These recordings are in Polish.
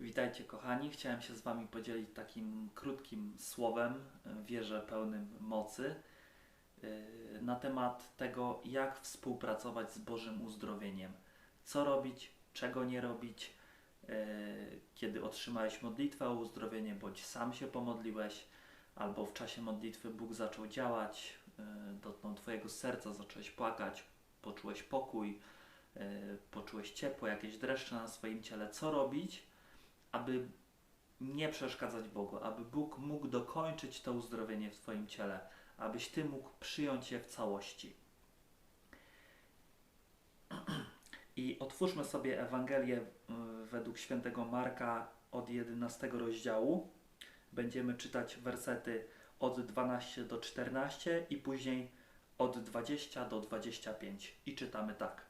Witajcie kochani, chciałem się z Wami podzielić takim krótkim słowem, e, wierzę pełnym mocy, e, na temat tego, jak współpracować z Bożym uzdrowieniem. Co robić, czego nie robić, e, kiedy otrzymałeś modlitwę o uzdrowienie, bądź sam się pomodliłeś, albo w czasie modlitwy Bóg zaczął działać, dotknął Twojego serca, zacząłeś płakać, poczułeś pokój, poczułeś ciepło, jakieś dreszcze na swoim ciele. Co robić? Aby nie przeszkadzać Bogu, aby Bóg mógł dokończyć to uzdrowienie w Twoim ciele, abyś Ty mógł przyjąć je w całości. I otwórzmy sobie Ewangelię y, według świętego Marka od 11 rozdziału. Będziemy czytać wersety od 12 do 14 i później od 20 do 25. I czytamy tak.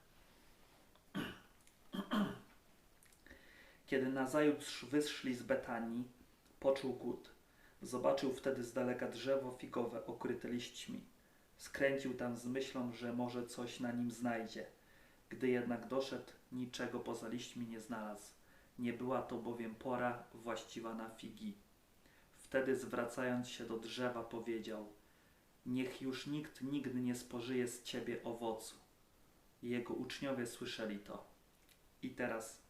Kiedy nazajutrz wyszli z Betanii, poczuł głód. Zobaczył wtedy z daleka drzewo figowe okryte liśćmi. Skręcił tam z myślą, że może coś na nim znajdzie. Gdy jednak doszedł, niczego poza liśćmi nie znalazł. Nie była to bowiem pora właściwa na figi. Wtedy zwracając się do drzewa powiedział Niech już nikt nigdy nie spożyje z ciebie owocu. Jego uczniowie słyszeli to. I teraz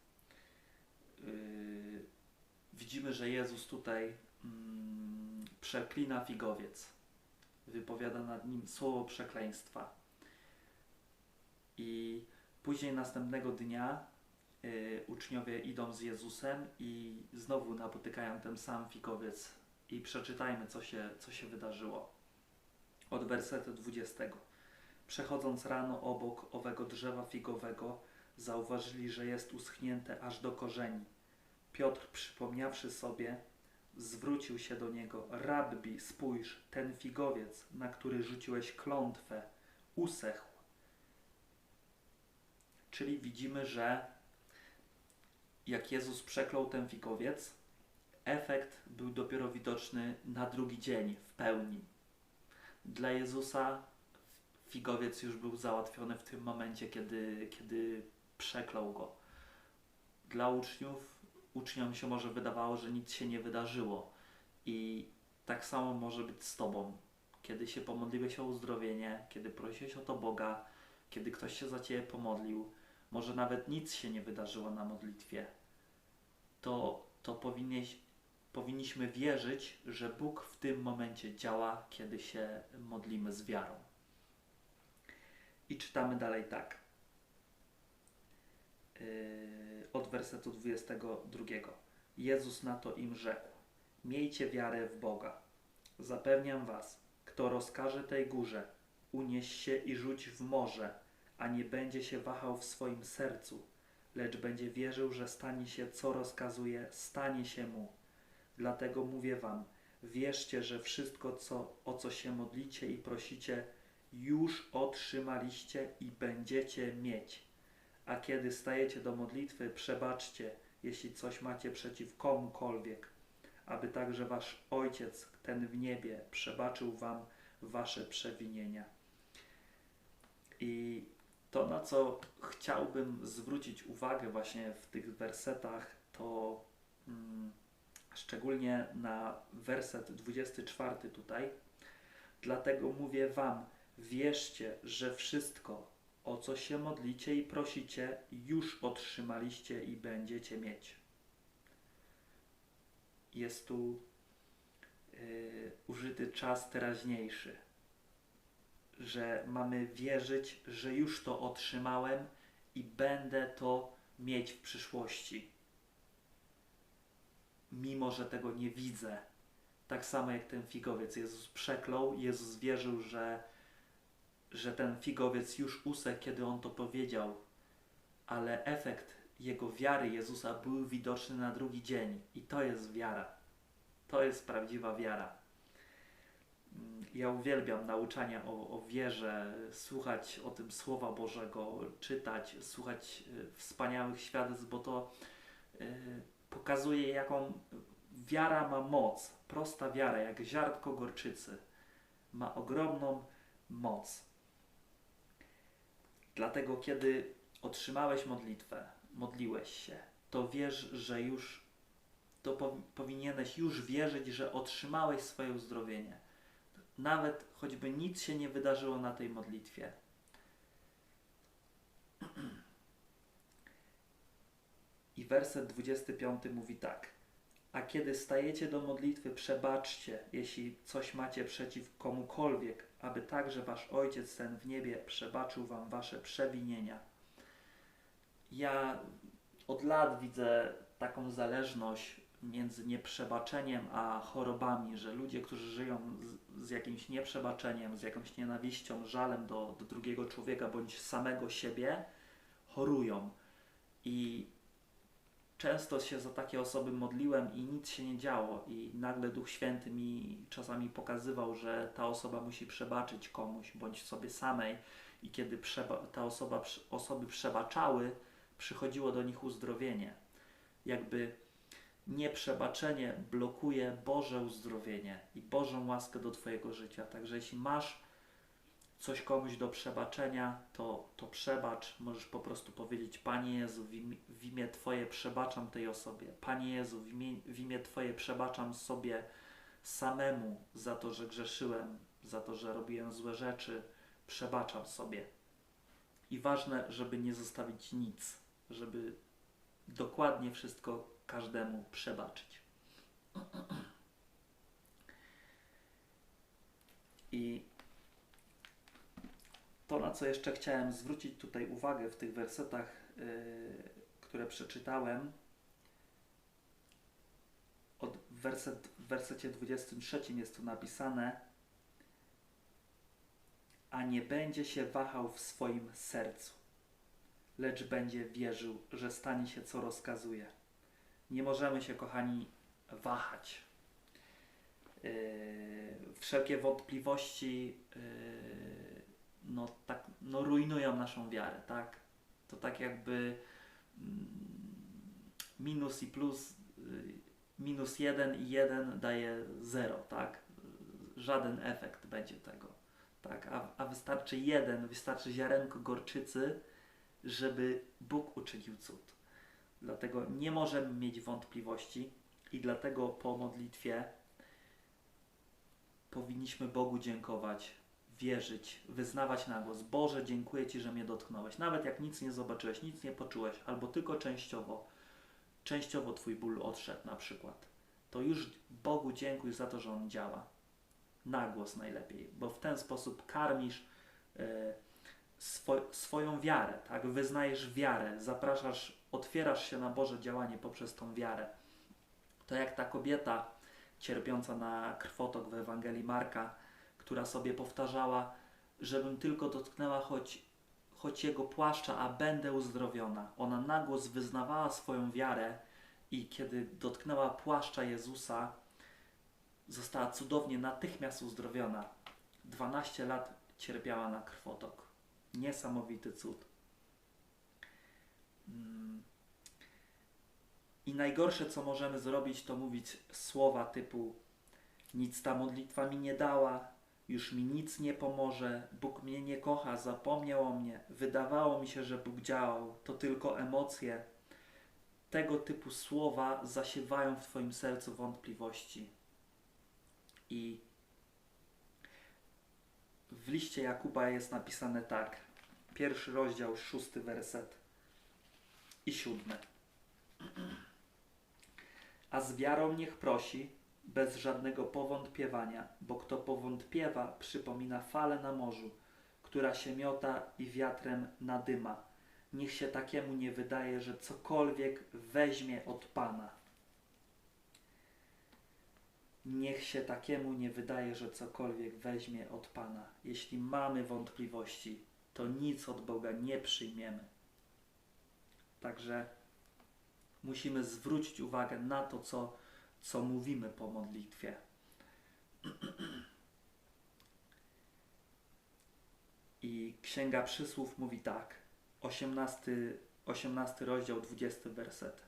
widzimy, że Jezus tutaj mm, przeklina figowiec. Wypowiada nad nim słowo przekleństwa. I później następnego dnia yy, uczniowie idą z Jezusem i znowu napotykają ten sam figowiec. I przeczytajmy, co się, co się wydarzyło. Od wersetu 20. Przechodząc rano obok owego drzewa figowego, zauważyli, że jest uschnięte aż do korzeni. Piotr, przypomniawszy sobie, zwrócił się do niego: Rabbi, spójrz, ten figowiec, na który rzuciłeś klątwę, usechł. Czyli widzimy, że jak Jezus przeklął ten figowiec, efekt był dopiero widoczny na drugi dzień w pełni. Dla Jezusa figowiec już był załatwiony w tym momencie, kiedy, kiedy przeklął go. Dla uczniów, uczniom się może wydawało, że nic się nie wydarzyło. I tak samo może być z Tobą. Kiedy się pomodliłeś o uzdrowienie, kiedy prosiłeś o to Boga, kiedy ktoś się za Ciebie pomodlił, może nawet nic się nie wydarzyło na modlitwie, to, to powinieneś, powinniśmy wierzyć, że Bóg w tym momencie działa, kiedy się modlimy z wiarą. I czytamy dalej tak. Yy, od wersetu 22. Jezus na to im rzekł: Miejcie wiarę w Boga. Zapewniam was, kto rozkaże tej górze, unieś się i rzuć w morze, a nie będzie się wahał w swoim sercu, lecz będzie wierzył, że stanie się, co rozkazuje, stanie się mu. Dlatego mówię wam, wierzcie, że wszystko, co, o co się modlicie i prosicie, już otrzymaliście i będziecie mieć. A kiedy stajecie do modlitwy, przebaczcie, jeśli coś macie przeciw komukolwiek, aby także wasz Ojciec, ten w niebie, przebaczył wam wasze przewinienia. I to, na co chciałbym zwrócić uwagę właśnie w tych wersetach, to mm, szczególnie na werset 24 tutaj. Dlatego mówię wam, wierzcie, że wszystko, o co się modlicie i prosicie, już otrzymaliście i będziecie mieć. Jest tu yy, użyty czas teraźniejszy, że mamy wierzyć, że już to otrzymałem i będę to mieć w przyszłości. Mimo, że tego nie widzę. Tak samo jak ten figowiec. Jezus przeklął, Jezus wierzył, że że ten figowiec już usek, kiedy on to powiedział, ale efekt jego wiary Jezusa był widoczny na drugi dzień i to jest wiara. To jest prawdziwa wiara. Ja uwielbiam nauczania o, o wierze, słuchać o tym Słowa Bożego, czytać, słuchać y, wspaniałych świadectw, bo to y, pokazuje, jaką wiara ma moc. Prosta wiara, jak ziarnko gorczycy, ma ogromną moc. Dlatego, kiedy otrzymałeś modlitwę, modliłeś się, to wiesz, że już to powi- powinieneś już wierzyć, że otrzymałeś swoje uzdrowienie. Nawet choćby nic się nie wydarzyło na tej modlitwie. I werset 25 mówi tak. A kiedy stajecie do modlitwy, przebaczcie, jeśli coś macie przeciw komukolwiek, aby także wasz Ojciec ten w niebie przebaczył wam wasze przewinienia. Ja od lat widzę taką zależność między nieprzebaczeniem a chorobami, że ludzie, którzy żyją z, z jakimś nieprzebaczeniem, z jakąś nienawiścią, żalem do, do drugiego człowieka bądź samego siebie, chorują. I często się za takie osoby modliłem i nic się nie działo, i nagle Duch Święty mi czasami pokazywał, że ta osoba musi przebaczyć komuś bądź sobie samej, i kiedy przeba- ta osoba, osoby przebaczały, przychodziło do nich uzdrowienie. Jakby nieprzebaczenie blokuje Boże uzdrowienie i Bożą łaskę do Twojego życia. Także jeśli masz coś komuś do przebaczenia, to, to przebacz. Możesz po prostu powiedzieć: Panie Jezu, w imię, w imię Twoje przebaczam tej osobie. Panie Jezu, w imię, w imię Twoje przebaczam sobie samemu za to, że grzeszyłem, za to, że robiłem złe rzeczy. Przebaczam sobie. I ważne, żeby nie zostawić nic, żeby dokładnie wszystko każdemu przebaczyć. I to, na co jeszcze chciałem zwrócić tutaj uwagę w tych wersetach, yy, które przeczytałem, od werset, w wersecie 23 jest tu napisane, a nie będzie się wahał w swoim sercu, lecz będzie wierzył, że stanie się co rozkazuje. Nie możemy się, kochani, wahać. Yy, wszelkie wątpliwości yy, no, tak, no, rujnują naszą wiarę, tak? To tak jakby mm, minus i plus, yy, minus jeden i jeden daje zero, tak? Żaden efekt będzie tego, tak? A, a wystarczy jeden, wystarczy ziarenko gorczycy, żeby Bóg uczynił cud. Dlatego nie możemy mieć wątpliwości i dlatego po modlitwie powinniśmy Bogu dziękować, wierzyć, wyznawać na głos. Boże, dziękuję Ci, że mnie dotknąłeś. Nawet jak nic nie zobaczyłeś, nic nie poczułeś, albo tylko częściowo, częściowo Twój ból odszedł na przykład, to już Bogu dziękuj za to, że On działa. Na głos najlepiej, bo w ten sposób karmisz e, swo, swoją wiarę, tak? Wyznajesz wiarę, zapraszasz, otwierasz się na Boże działanie poprzez tą wiarę. To jak ta kobieta cierpiąca na krwotok w Ewangelii Marka, która sobie powtarzała, żebym tylko dotknęła choć, choć jego płaszcza, a będę uzdrowiona. Ona na głos wyznawała swoją wiarę i kiedy dotknęła płaszcza Jezusa, została cudownie natychmiast uzdrowiona. 12 lat cierpiała na krwotok. Niesamowity cud. Mm. I najgorsze, co możemy zrobić, to mówić słowa typu: Nic ta modlitwa mi nie dała, już mi nic nie pomoże, Bóg mnie nie kocha, zapomniał o mnie, wydawało mi się, że Bóg działał, to tylko emocje. Tego typu słowa zasiewają w Twoim sercu wątpliwości. I w liście Jakuba jest napisane tak. Pierwszy rozdział, szósty werset i siódmy. A z wiarą niech prosi, bez żadnego powątpiewania, bo kto powątpiewa, przypomina falę na morzu, która się miota i wiatrem nadyma. Niech się takiemu nie wydaje, że cokolwiek weźmie od Pana. Niech się takiemu nie wydaje, że cokolwiek weźmie od Pana. Jeśli mamy wątpliwości, to nic od Boga nie przyjmiemy. Także musimy zwrócić uwagę na to, co, co mówimy po modlitwie. I Księga Przysłów mówi tak, 18, 18 rozdział, 20 werset.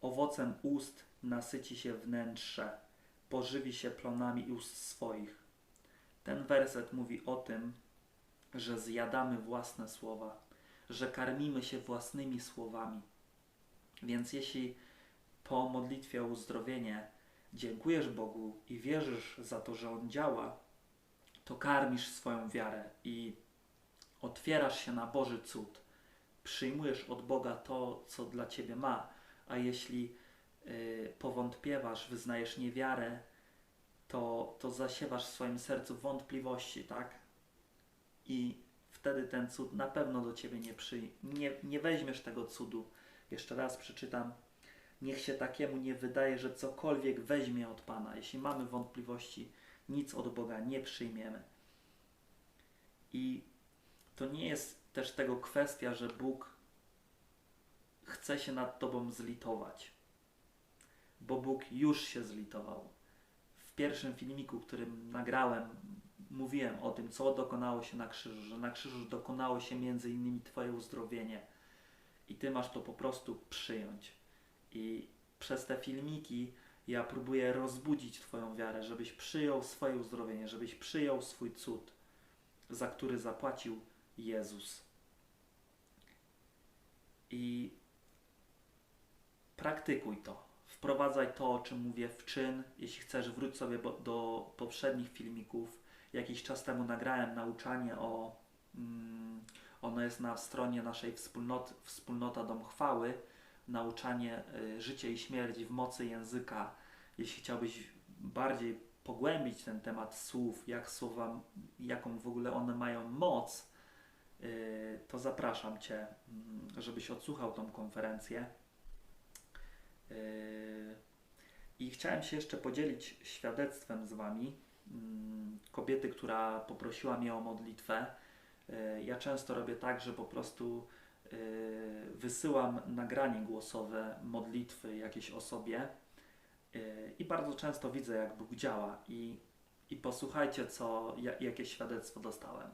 Owocem ust nasyci się wnętrze, pożywi się plonami ust swoich. Ten werset mówi o tym, że zjadamy własne słowa, że karmimy się własnymi słowami. Więc jeśli po modlitwie o uzdrowienie dziękujesz Bogu i wierzysz za to, że On działa, to karmisz swoją wiarę i otwierasz się na Boży cud. Przyjmujesz od Boga to, co dla Ciebie ma, a jeśli y, powątpiewasz, wyznajesz niewiarę, to, to zasiewasz w swoim sercu wątpliwości, tak? I wtedy ten cud na pewno do Ciebie nie, przy, nie, nie weźmiesz tego cudu. Jeszcze raz przeczytam. Niech się takiemu nie wydaje, że cokolwiek weźmie od Pana. Jeśli mamy wątpliwości, nic od Boga nie przyjmiemy. I to nie jest też tego kwestia, że Bóg chce się nad Tobą zlitować, bo Bóg już się zlitował. W pierwszym filmiku, którym nagrałem, mówiłem o tym, co dokonało się na krzyżu, że na krzyżu dokonało się między innymi Twoje uzdrowienie i Ty masz to po prostu przyjąć. I przez te filmiki ja próbuję rozbudzić Twoją wiarę, żebyś przyjął swoje uzdrowienie, żebyś przyjął swój cud, za który zapłacił Jezus. I praktykuj to. Wprowadzaj to, o czym mówię, w czyn. Jeśli chcesz, wróć sobie do poprzednich filmików. Jakiś czas temu nagrałem nauczanie o. Mm, ono jest na stronie naszej wspólnoty, wspólnota Dom Chwały. Nauczanie y, życie i śmierć w mocy języka. Jeśli chciałbyś bardziej pogłębić ten temat słów, jak słowa, jaką w ogóle one mają moc, y, to zapraszam Cię, mm, żebyś odsłuchał tą konferencję. Y, I chciałem się jeszcze podzielić świadectwem z Wami. Mm, Kobiety, która poprosiła mnie o modlitwę. Ja często robię tak, że po prostu wysyłam nagranie głosowe modlitwy jakiejś osobie y, i bardzo często widzę, jak Bóg działa. I, i posłuchajcie, co, ja- jakie świadectwo dostałem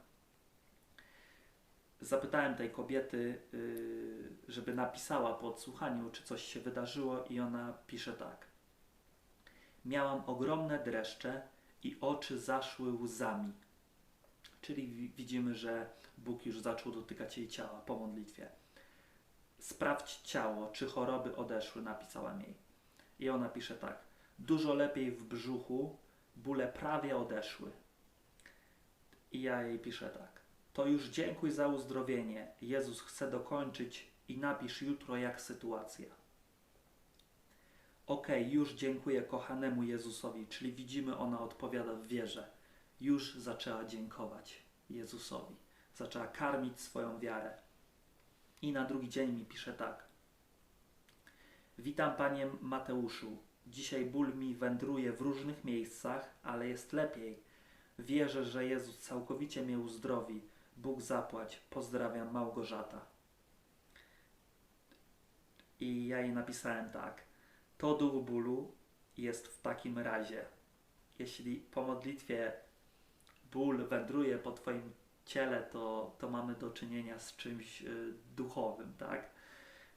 zapytałem tej kobiety, y, żeby napisała po odsłuchaniu, czy coś się wydarzyło, i ona pisze tak. Miałam ogromne dreszcze i oczy zaszły łzami. Czyli wi- widzimy, że Bóg już zaczął dotykać jej ciała po modlitwie. Sprawdź ciało, czy choroby odeszły, napisałam jej. I ona pisze tak. Dużo lepiej w brzuchu, bóle prawie odeszły. I ja jej piszę tak to już dziękuj za uzdrowienie. Jezus chce dokończyć i napisz jutro, jak sytuacja. Okej, już dziękuję kochanemu Jezusowi, czyli widzimy, ona odpowiada w wierze. Już zaczęła dziękować Jezusowi. Zaczęła karmić swoją wiarę. I na drugi dzień mi pisze tak. Witam panie Mateuszu. Dzisiaj ból mi wędruje w różnych miejscach, ale jest lepiej. Wierzę, że Jezus całkowicie mnie uzdrowi. Bóg zapłać. Pozdrawiam Małgorzata. I ja jej napisałem tak. To duch bólu jest w takim razie. Jeśli po modlitwie ból wędruje po Twoim ciele, to, to mamy do czynienia z czymś y, duchowym, tak?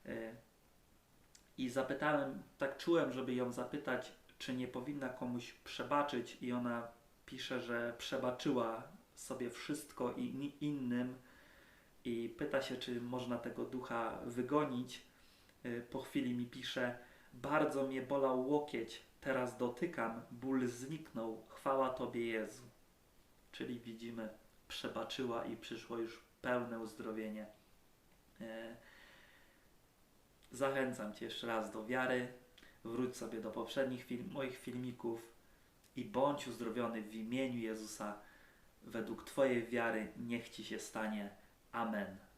Y, I zapytałem, tak czułem, żeby ją zapytać, czy nie powinna komuś przebaczyć, i ona pisze, że przebaczyła sobie wszystko i innym i pyta się, czy można tego ducha wygonić. Y, Po chwili mi pisze, bardzo mnie bolał łokieć, teraz dotykam, ból zniknął, chwała Tobie Jezu. Czyli widzimy, przebaczyła i przyszło już pełne uzdrowienie. Y, Zachęcam Cię jeszcze raz do wiary, wróć sobie do poprzednich film, moich filmików i bądź uzdrowiony w imieniu Jezusa według Twojej wiary niech Ci się stanie. Amen.